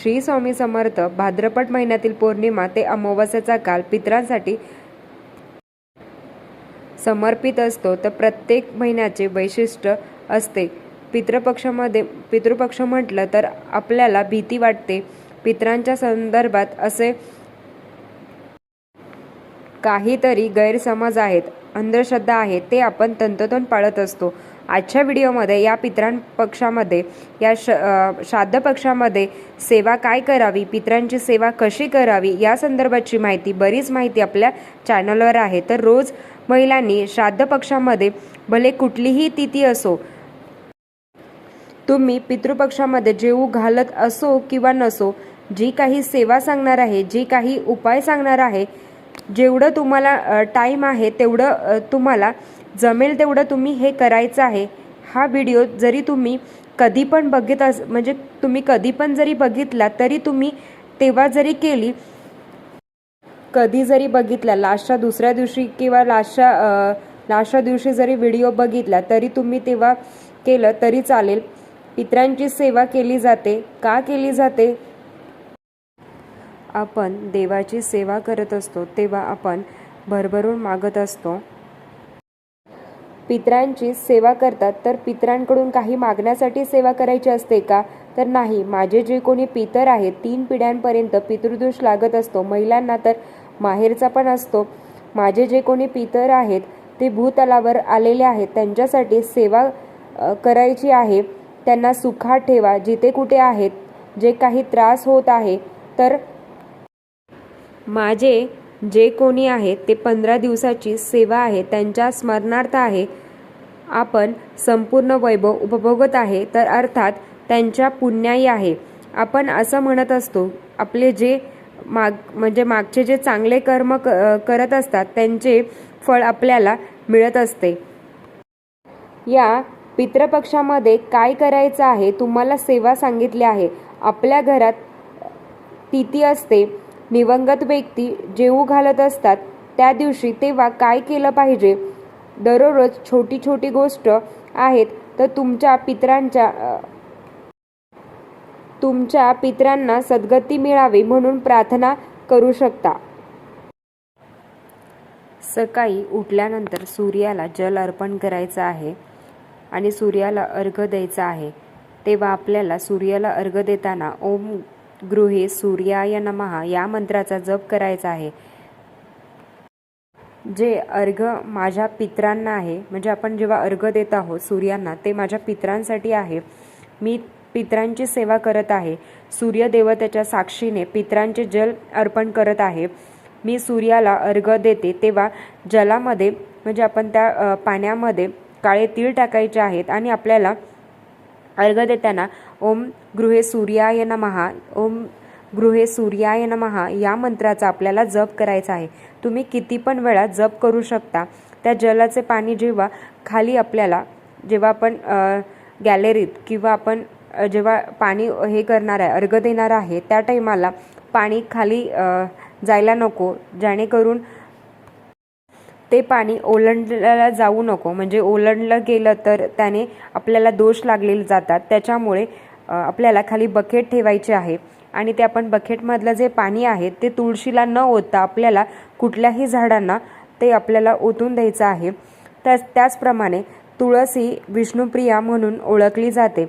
श्री स्वामी समर्थ भाद्रपद महिन्यातील पौर्णिमा ते अमावस्याचा काल पितरांसाठी समर्पित असतो तर प्रत्येक महिन्याचे वैशिष्ट्य असते. पितृपक्षामध्ये पितृपक्ष म्हटलं तर आपल्याला भीती वाटते. पितरांच्या संदर्भात असे काहीतरी गैरसमज आहेत अंधश्रद्धा आहेत ते आपण तंतोतंत पाळत असतो. आजच्या व्हिडिओमध्ये या पितरांपक्षामध्ये या श श्राद्ध पक्षामध्ये सेवा काय करावी पितरांची सेवा कशी करावी या संदर्भाची माहिती बरीच माहिती आपल्या चॅनलवर आहे. तर रोज महिलांनी श्राद्ध पक्षामध्ये भले कुठलीही तिथी असो तुम्ही पितृपक्षामध्ये जेवू घालत असो किंवा नसो जी काही सेवा सांगणार आहे जी काही उपाय सांगणार आहे जेवढं तुम्हाला टाईम आहे तेवढं तुम्हाला जमेल तेवढं तुम्ही हे करायचं आहे. हा व्हिडिओ जरी तुम्ही कधी पण बघित अस म्हणजे तुम्ही कधी पण जरी बघितला तरी तुम्ही तेव्हा जरी केली कधी जरी बघितला लास्टच्या दुसऱ्या दिवशी किंवा लास्टच्या लास्टच्या दिवशी जरी व्हिडिओ बघितला तरी तुम्ही तेव्हा केलं तरी चालेल. पित्रांची सेवा केली जाते. का केली जाते? आपण देवाची सेवा करत असतो तेव्हा आपण भरभरून मागत असतो. पित्रांची सेवा करतात तर पितरांकडून काही मागण्यासाठी सेवा करायची असते का? तर नाही. माझे जे कोणी पितर आहेत तीन पिढ्यांपर्यंत पितृदोष लागत असतो. महिलांना तर माहेरचा पण असतो. माझे जे कोणी पितर आहेत ते भूतलावर आलेले आहेत. त्यांच्यासाठी सेवा करायची आहे. त्यांना सुखात ठेवा. जिथे कुठे आहेत जे काही त्रास होत आहे तर माझे जे कोणी आहेत ते पंधरा दिवसाची सेवा आहे त्यांच्या स्मरणार्थ आहे. आपण संपूर्ण वैभव उपभोगत आहे तर अर्थात त्यांच्या पुण्याई आहे. आपण असं म्हणत असतो आपले जे माग म्हणजे मागचे जे चांगले कर्म क करत असतात त्यांचे फळ आपल्याला मिळत असते. या पितृपक्षामध्ये काय करायचं आहे तुम्हाला सेवा सांगितली आहे. आपल्या घरात तिथी असते निवंगत व्यक्ती जेवू घालत असतात त्या दिवशी तेव्हा काय केलं पाहिजे? दररोज छोटी छोटी गोष्ट आहेत तर तुमच्या पितरांच्या तुमच्या पित्रांना सद्गती मिळावी म्हणून प्रार्थना करू शकता. सकाळी उठल्यानंतर सूर्याला जल अर्पण करायचं आहे आणि सूर्याला अर्घ द्यायचा आहे. तेव्हा आपल्याला सूर्याला अर्घ देताना ओम गृहे सूर्याय नमः या मंत्राचा जप करायचा आहे. जे अर्घ माझ्या पित्रांना आहे म्हणजे आपण जेव्हा अर्घ देत आहोत सूर्यांना ते माझ्या पित्रांसाठी आहे. मी पित्रांची सेवा करत आहे. सूर्यदेवतेच्या साक्षीने पित्रांचे जल अर्पण करत आहे. मी सूर्याला अर्घ देते तेव्हा जलामध्ये म्हणजे आपण त्या पाण्यामध्ये काळे तीळ टाकायचे आहेत आणि आपल्याला अर्घ देताना ओम गृहे सूर्याय नमहा ओम गृहे सूर्याय नमहा या मंत्राचा आपल्याला जप करायचा आहे. तुम्ही किती पण वेळा जप करू शकता. त्या जलाचे पाणी जेव्हा खाली आपल्याला जेव्हा आपण गॅलरीत किंवा आपण जेव्हा पाणी हे करणार आहे अर्घ देणार आहे त्या टाईमाला पाणी खाली जायला नको. जेणेकरून ते पाणी ओलांडलं जाऊ नको. म्हणजे ओलांडलं गेलं तर त्याने आपल्याला दोष लागलेले जातात. त्याच्यामुळे आपल्याला खाली बकेट ठेवायचे आहे. आणि ते आपण बकेटमधलं जे पाणी आहे ते तुळशीला न ओतता आपल्याला कुठल्याही झाडांना ते आपल्याला ओतून द्यायचं आहे. त्याच त्याचप्रमाणे तुळस ही विष्णुप्रिया म्हणून ओळखली जाते.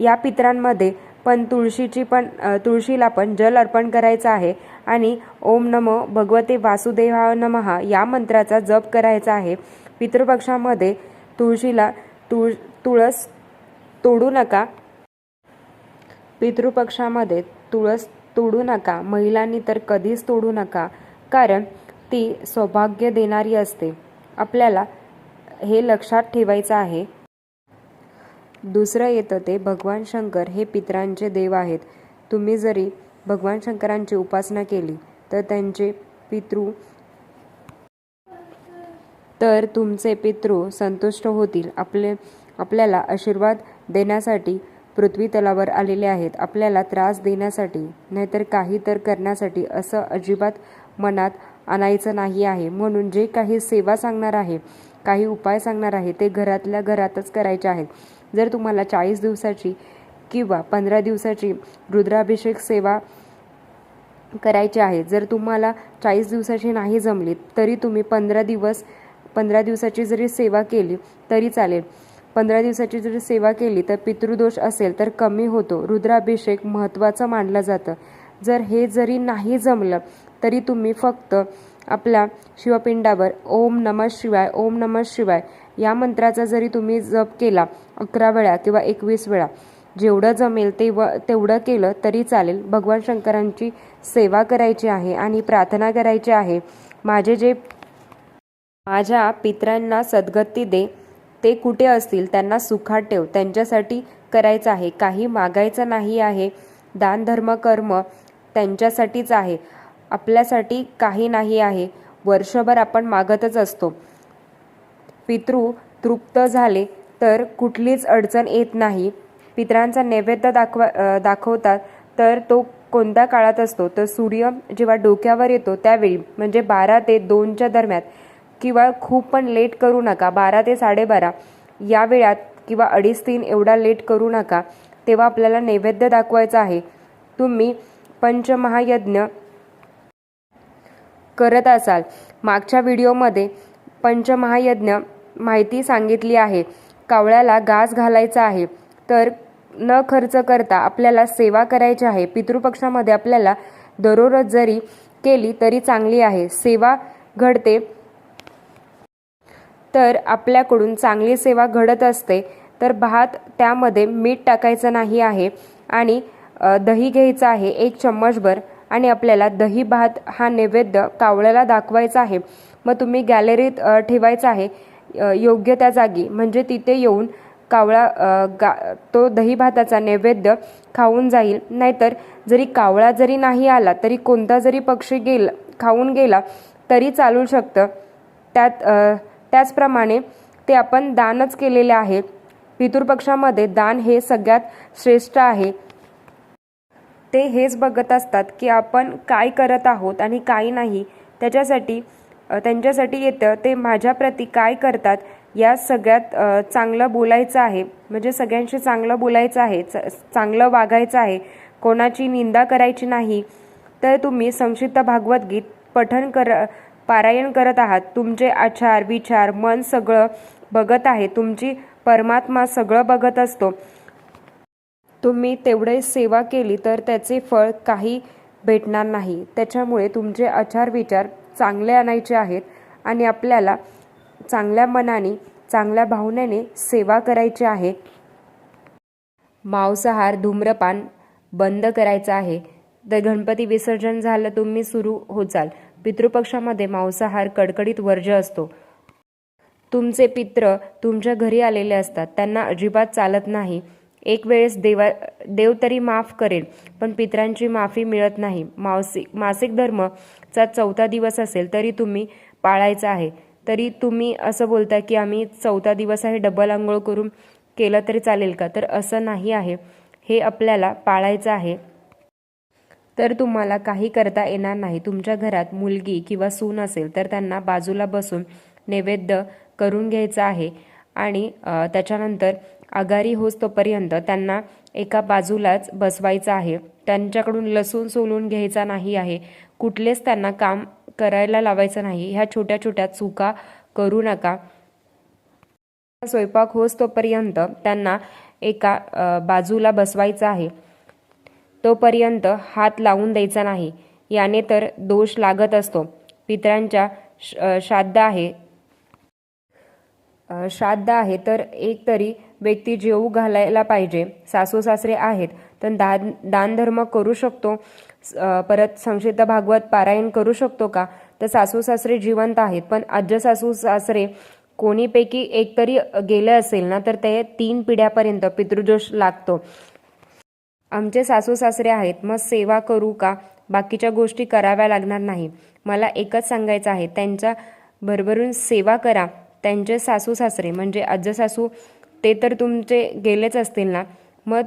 या पितरांमध्ये पण तुळशीची पण तुळशीला पण जल अर्पण करायचं आहे. आणि ओम नमो भगवते वासुदेवा नमहा या मंत्राचा जप करायचा आहे. पितृपक्षामध्ये तुळशीला तुळ तुळस तोडू नका. पितृपक्षामध्ये तुळस तोडू नका महिलांनी तर कधीच तोडू नका कारण ती सौभाग्य देणारी असते. आपल्याला हे लक्षात ठेवायचं आहे. दुसरं येतं ते भगवान शंकर हे पितरांचे देव आहेत. तुम्ही जरी भगवान शंकरांची उपासना केली तर त्यांचे पितृ तर तुमचे पितृ संतुष्ट होतील. आपले आपल्याला आशीर्वाद देण्यासाठी पृथ्वी तलावर आलेले आहेत. आपल्याला त्रास देण्यासाठी नाहीतर काही तर करण्यासाठी असं अजिबात मनात आणायचं नाही आहे. म्हणून जे काही सेवा सांगणार आहे काही उपाय सांगणार आहे ते घरातल्या घरातच करायचे आहेत. जर तुम्हाला चाळीस दिवसाची किंवा पंधरा दिवसाची रुद्राभिषेक सेवा करायची आहे जर तुम्हाला चाळीस दिवसाची नाही जमली तरी तुम्ही पंधरा दिवस पंधरा दिवसाची जरी सेवा केली तरी चालेल. पंधरा दिवसाची जरी सेवा केली तर पितृदोष असेल तर कमी होतो. रुद्राभिषेक महत्त्वाचं मानलं जातं. जर हे जरी नाही जमलं तरी तुम्ही फक्त आपल्या शिवपिंडावर ओम नम शिवाय ओम नम शिवाय या मंत्राचा जरी तुम्ही जप केला अकरा वेळा किंवा एकवीस वेळा जेवढं जमेल तेव तेवढं केलं तरी चालेल. भगवान शंकरांची सेवा करायची आहे आणि प्रार्थना करायची आहे. माझे जे माझ्या पित्रांना सद्गती दे. ते कुठे असतील त्यांना सुखात ठेव त्यांच्यासाठी करायचं आहे. काही मागायचं नाही आहे दान धर्म कर्म त्यांच्यासाठीच आहे. आपल्यासाठी काही नाही आहे. वर्षभर आपण मागतच असतो. पितृ तृप्त झाले तर कुठलीच अडचण येत नाही. पितरांचा नैवेद्य दाखवा दाखवतात तर तो कोणत्या काळात असतो? तर सूर्य जेव्हा डोक्यावर येतो त्यावेळी म्हणजे बारा ते दोनच्या दरम्यान. किंवा खूप पण लेट करू नका. बारा ते साडेबारा या वेळात किंवा अडीच तीन एवढा लेट करू नका तेव्हा आपल्याला नैवेद्य दाखवायचा आहे. तुम्ही पंचमहायज्ञ करत असाल. मागच्या व्हिडिओमध्ये पंचमहायज्ञ माहिती सांगितली आहे. कावळ्याला घास घालायचा आहे. तर न खर्च करता आपल्याला सेवा करायची आहे. पितृपक्षामध्ये आपल्याला दररोज जरी केली तरी चांगली आहे. सेवा घडते. तर आपल्याकडून चांगली सेवा घडत असते तर भात त्यामध्ये मीठ टाकायचं नाही आहे आणि दही घ्यायचं आहे एक चम्मचभर आणि आपल्याला दही भात हा नैवेद्य कावळ्याला दाखवायचा आहे. मग तुम्ही गॅलरीत ठेवायचा आहे योग्य त्या जागी. म्हणजे तिथे येऊन कावळा गा तो दही भाताचा नैवेद्य खाऊन जाईल. नाहीतर जरी कावळा जरी नाही आला तरी कोणता जरी पक्षी गेला खाऊन गेला तरी चालू शकतं. त्यात त्याचप्रमाणे ते आपण दानच केलेले आहे पितृपक्षामध्ये दान हे सगळ्यात श्रेष्ठ आहे. ते हेच बघत असतात की आपण काय करत आहोत आणि काय नाही. त्याच्यासाठी त्यांच्यासाठी येतं ते माझ्याप्रती काय करतात या सगळ्यात चांगलं बोलायचं आहे. म्हणजे सगळ्यांशी चांगलं बोलायचं आहे च चांगलं वागायचं आहे. कोणाची निंदा करायची नाही. तर तुम्ही संक्षिप्त भागवत गीत पठण कर पारायण करत आहात. तुमचे आचार विचार मन सगळं बघत आहे. तुमची परमात्मा सगळं बघत असतो. तुम्ही तेवढे सेवा केली तर त्याचे फळ काही भेटणार नाही. त्याच्यामुळे तुमचे आचार विचार चांगले आणायचे आहेत आणि आपल्याला चांगल्या मनाने चांगल्या भावनेने सेवा करायची आहे. मांसाहार धूम्रपान बंद करायचं आहे. तर गणपती विसर्जन झालं तुम्ही सुरू होचाल. पितृपक्षामध्ये मांसाहार कडकडीत वर्ज्य असतो. तुमचे पित्र तुमच्या घरी आलेले असतात. त्यांना अजिबात चालत नाही. एक वेळेस देवा देव तरी माफ करेल पण पित्रांची माफी मिळत नाही. मासिक मासिक धर्मचा चौथा दिवस असेल तरी तुम्ही पाळायचा आहे. तरी तुम्ही असं बोलता की आम्ही चौथा दिवस आहे डबल आंघोळ करून केलं तरी चालेल का? तर असं नाही आहे. हे आपल्याला पाळायचं आहे. तर तुम्हाला काही करता येणार नाही. तुमच्या घरात मुलगी किंवा सून असेल तर त्यांना बाजूला बसून नैवेद्य करून घ्यायचं आहे. आणि त्याच्यानंतर आगारी होस तोपर्यंत त्यांना एका बाजूलाच बसवायचं आहे. त्यांच्याकडून लसूण सोलून घ्यायचा नाही आहे. कुठलेच त्यांना काम करायला लावायचं नाही. ह्या छोट्या छोट्या चुका करू नका. स्वयंपाक होस तोपर्यंत त्यांना एका बाजूला बसवायचं आहे. तोपर्यंत हात लावून द्यायचा नाही. याने तर दोष लागत असतो. पितरांच्या श- श्राद्ध आहे. श्राद्ध आहे तर एक तरी व्यक्ती जेवू घालायला पाहिजे. सासू सासरे आहेत तर दान दानधर्म करू शकतो. परत संक्षिप्त भागवत पारायण करू शकतो का? तर सासू सासरे जिवंत आहेत पण अज्ज सासू सासरे कोणीपैकी एक तरी गेले असेल ना तर ते तीन पिढ्यापर्यंत पितृदोष लागतो. आमचे सासू सासरे आहेत मग सेवा करू का? बाकीच्या गोष्टी कराव्या लागणार नाही. मला एकच सांगायचं आहे त्यांच्या भरभरून सेवा करा. त्यांचे सासू सासरे म्हणजे आज्य सासू ते तर तुमचे गेलेच असतील ना? मग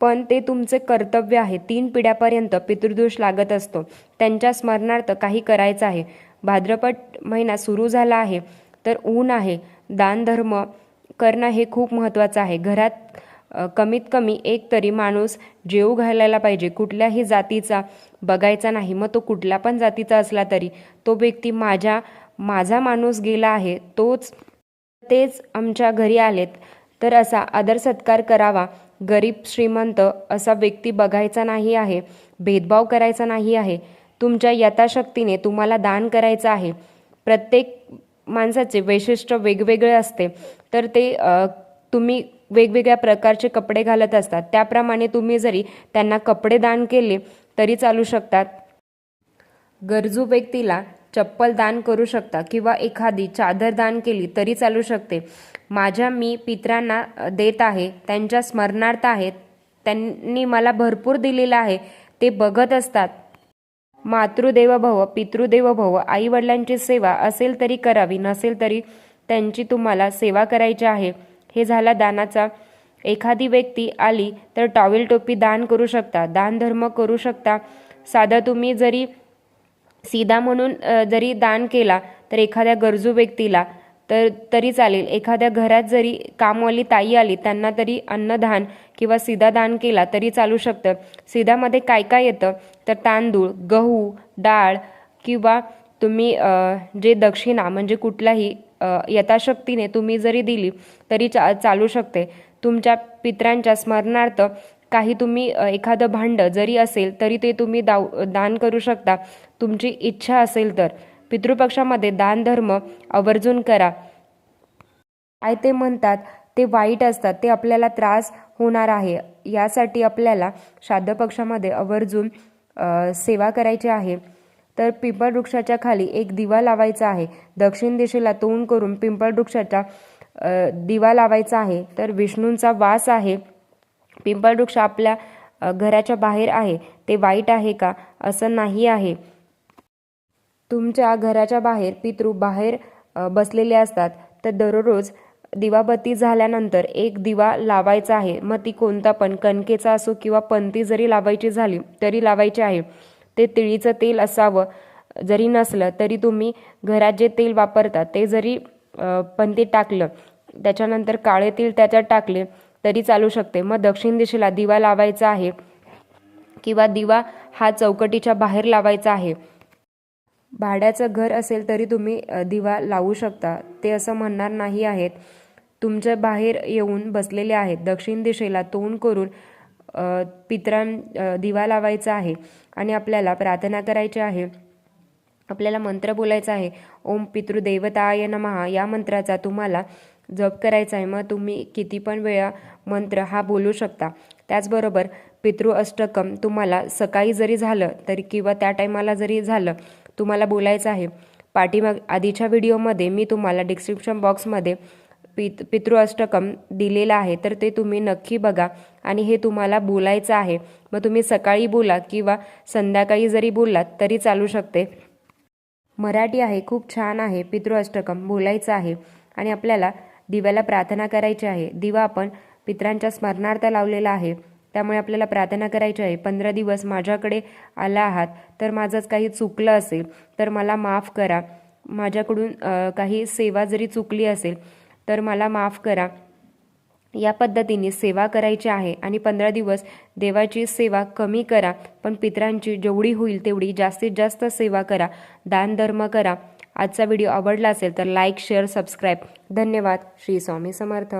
पण ते तुमचे कर्तव्य आहे. तीन पिढ्यापर्यंत पितृदोष लागत असतो. त्यांच्या स्मरणार्थ काही करायचं आहे. भाद्रपद महिना सुरू झाला आहे तर ऊन आहे. दानधर्म करणं हे खूप महत्त्वाचं आहे. घरात कमीत कमी एक तरी माणूस जेव घालायला पाहिजे. कुठल्याही जातीचा बघायचा नाही. मग तो कुठल्या पण जातीचा असला तरी तो व्यक्ती माझ्या माझा माणूस गेला आहे तोच तेच आमच्या घरी आलेत. तर असा आदर सत्कार करावा. गरीब श्रीमंत असा व्यक्ती बघायचा नाही आहे भेदभाव करायचा नाही आहे. तुमच्या यथाशक्तीने तुम्हाला दान करायचं आहे. प्रत्येक माणसाचे वैशिष्ट्य वेगवेगळे असते. तर ते तुम्ही वेगवेगळ्या प्रकारचे कपडे घालत असतात. त्याप्रमाणे तुम्ही जरी त्यांना कपडे दान केले तरी चालू शकतात. गरजू व्यक्तीला चप्पल दान करू शकता किंवा एखादी चादर दान केली तरी चालू शकते. माझ्या मी पित्रांना देत आहे त्यांच्या स्मरणार्थ आहेत त्यांनी मला भरपूर दिलेलं आहे ते बघत असतात. मातृदेव भव पितृदेव भव आई वडिलांची सेवा असेल तरी करावी नसेल तरी त्यांची तुम्हाला सेवा करायची आहे. हे झाला दानाचा. एखादी व्यक्ती आली तर टॉवेल टोपी दान करू शकता. दानधर्म करू शकता. साधा तुम्ही जरी सीधा म्हणून जरी दान केला तर एखाद्या गरजू व्यक्तीला तर तरी चालेल. एखाद्या घरात जरी कामवाली ताई आली त्यांना तरी अन्नदान किंवा सीधा दान केला तरी चालू शकतं. सीधामध्ये काय काय येतं? तर तांदूळ गहू डाळ किंवा तुम्ही जे दक्षिणा म्हणजे कुठलाही यथाशक्तीने तुम्ही जरी दिली तरी चा चालू शकते. तुमच्या पित्रांच्या स्मरणार्थ काही तुम्ही एखादं भांडं जरी असेल तरी ते तुम्ही दाव दान करू शकता. तुमची इच्छा असेल तर. पितृपक्षामध्ये दान धर्म आवर्जून करा. काय ते म्हणतात ते वाईट असतात ते आपल्याला त्रास होणार आहे. यासाठी आपल्याला श्राद्ध पक्षामध्ये आवर्जून सेवा करायची आहे. तर पिंपळ वृक्षाच्या खाली एक दिवा लावायचा आहे. दक्षिण दिशेला तोंड करून पिंपळ वृक्षाच्या दिवा लावायचा आहे. तर विष्णूंचा वास आहे. पिंपळ वृक्ष आपल्या घराच्या बाहेर आहे. ते वाईट आहे का? असं नाही आहे. तुमच्या घराच्या बाहेर पितृ बाहेर बसलेले असतात. तर दररोज दिवाबत्ती झाल्यानंतर एक दिवा लावायचा आहे. मग ती कोणता पण कणकेचा असो किंवा पंती जरी लावायची झाली तरी लावायची आहे. ते तिळीचं तेल असावं. जरी नसलं तरी तुम्ही घरात जे तेल वापरता ते जरी पण ते टाकलं त्याच्यानंतर काळे तेल त्याच्यात टाकले तरी चालू शकते. मग दक्षिण दिशेला दिवा लावायचा आहे किंवा दिवा हा चौकटीच्या बाहेर लावायचा आहे. भाड्याचं घर असेल तरी तुम्ही दिवा लावू शकता. ते असं म्हणणार नाही आहेत. तुमच्या बाहेर येऊन बसलेले आहेत. दक्षिण दिशेला तोंड करून पित्रां दिवा लावायचा आहे आणि आपल्याला प्रार्थना करायची आहे. आपल्याला मंत्र बोलायचा आहे. ओम पितृदेवताय नमहा या मंत्राचा तुम्हाला जप करायचा आहे. मग तुम्ही किती पण वेळा मंत्र हा बोलू शकता. त्याचबरोबर पितृ अष्टकम तुम्हाला सकाळी जरी झालं तरी किंवा त्या टायमाला जरी झालं तुम्हाला बोलायचं आहे. पाठीमाग आधीच्या व्हिडिओमध्ये मी तुम्हाला डिस्क्रिप्शन बॉक्समध्ये पित पितृ अष्टकम दिलेलं आहे तर ते तुम्ही नक्की बघा. आणि हे तुम्हाला बोलायचं आहे. मग तुम्ही सकाळी बोला किंवा संध्याकाळी जरी बोललात तरी चालू शकते. मराठी आहे खूप छान आहे पितृ अष्टकम बोलायचं आहे. आणि आपल्याला दिव्याला प्रार्थना करायची आहे. दिवा आपण पित्रांच्या स्मरणार्थ लावलेला आहे. त्यामुळे आपल्याला प्रार्थना करायची आहे. पंधरा दिवस माझ्याकडे आला आहात तर माझंच काही चुकलं असेल तर मला माफ करा. माझ्याकडून काही सेवा जरी चुकली असेल तर मला माफ करा. या पद्धतीने सेवा करायची आहे आणि पंधरा दिवस देवाची सेवा कमी करा पण पितरांची जेवढी होईल तेवढी जास्तीत जास्त सेवा करा दानधर्म करा. आजचा व्हिडिओ आवडला असेल तर लाईक शेअर सबस्क्राईब धन्यवाद. श्री स्वामी समर्थ.